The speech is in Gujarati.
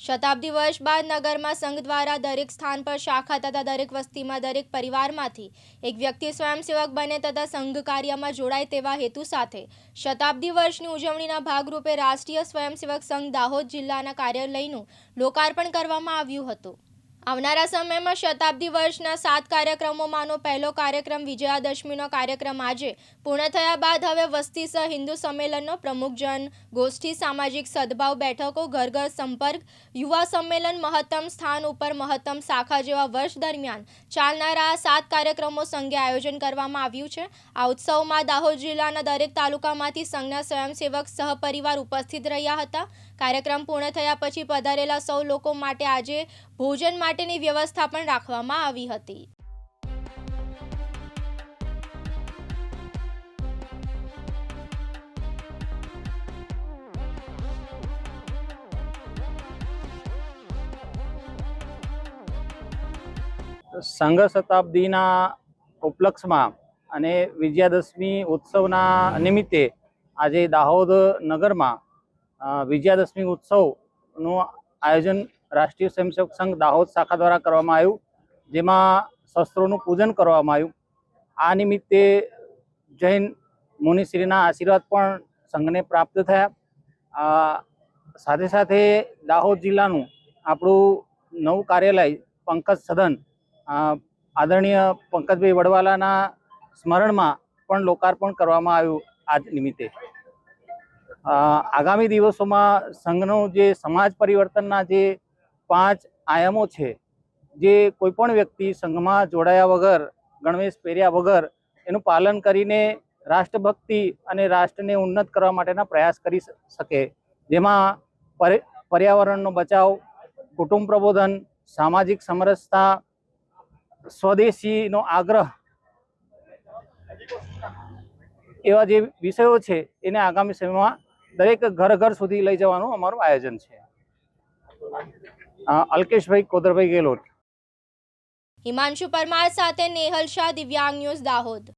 શતાબ્દી વર્ષ બાદ નગરમાં સંઘ દ્વારા દરેક સ્થાન પર શાખા તથા દરેક વસ્તીમાં દરેક પરિવારમાંથી એક વ્યક્તિ સ્વયંસેવક બને તથા સંઘ કાર્યમાં જોડાય તેવા હેતુ સાથે શતાબ્દી વર્ષની ઉજવણીના ભાગરૂપે રાષ્ટ્રીય સ્વયંસેવક સંઘ દાહોદ જિલ્લાના કાર્યાલયનું લોકાર્પણ કરવામાં આવ્યું હતું. આવનારા સમયમાં શતાબ્દી વર્ષના સાત કાર્યક્રમોમાંનો પહેલો કાર્યક્રમ વિજયાદશમીનો કાર્યક્રમ આજે પૂર્ણ થયા બાદ હવે વસ્તી સહ હિન્દુ સંમેલનનો પ્રમુખજન ગોષ્ઠી સામાજિક સદભાવ બેઠકો ઘર ઘર સંપર્ક યુવા સંમેલન મહત્તમ સ્થાન ઉપર મહત્તમ શાખા જેવા વર્ષ દરમિયાન ચાલનારા આ સાત કાર્યક્રમો સંઘે આયોજન કરવામાં આવ્યું છે. આ ઉત્સવમાં દાહોદ જિલ્લાના દરેક તાલુકામાંથી સંઘના સ્વયંસેવક સહપરિવાર ઉપસ્થિત રહ્યા હતા. કાર્યક્રમ પૂર્ણ થયા પછી પધારેલા સૌ લોકો માટે આજે ભોજન માટેની વ્યવસ્થા પણ રાખવામાં આવી હતી. સંઘ શતાબ્દીના ઉપલક્ષમાં અને વિજયાદશમી ઉત્સવના નિમિત્તે આજે દાહોદ નગરમાં વિજયાદશમી ઉત્સવનું આયોજન રાષ્ટ્રીય સ્વયંસેવક સંઘ દાહોદ શાખા દ્વારા કરવામાં આવ્યું, જેમાં શસ્ત્રોનું પૂજન કરવામાં આવ્યું. આ નિમિત્તે જૈન મુનિશ્રીના આશીર્વાદ પણ સંઘને પ્રાપ્ત થયા. સાથે સાથે દાહોદ જિલ્લાનું આપણું નવું કાર્યાલય પંકજ સદન આદરણીય પંકજભાઈ વડવાલાના સ્મરણમાં પણ લોકાર્પણ કરવામાં આવ્યું આજ નિમિત્તે. આગામી દિવસોમાં સંઘનો જે સમાજ પરિવર્તનના જે પાંચ આયામો છે, જે કોઈપણ વ્યક્તિ સંઘમાં જોડાયા વગર, ગણવેશ પહેર્યા વગર, એનું પાલન કરીને રાષ્ટ્રભક્તિ અને રાષ્ટ્રને ઉન્નત કરવા માટેના પ્રયાસ કરી શકે. જેમાં પર્ય- પર્યાવરણનો બચાવ, કુટુંબ પ્રબોધન, સામાજિક સમરસતા, સ્વદેશીનો આગ્રહ એવા જે વિષયો છે, એને આગામી સમયમાં દરેક ઘર ઘર સુધી લઈ જવાનું અમારું આયોજન છે. અલ્કેશભાઈ કોદરભાઈ ગેલોટ. હિમાંશુ પરમાર સાથે નેહલ શાહ દિવ્યાંગ ન્યૂઝ દાહોદ.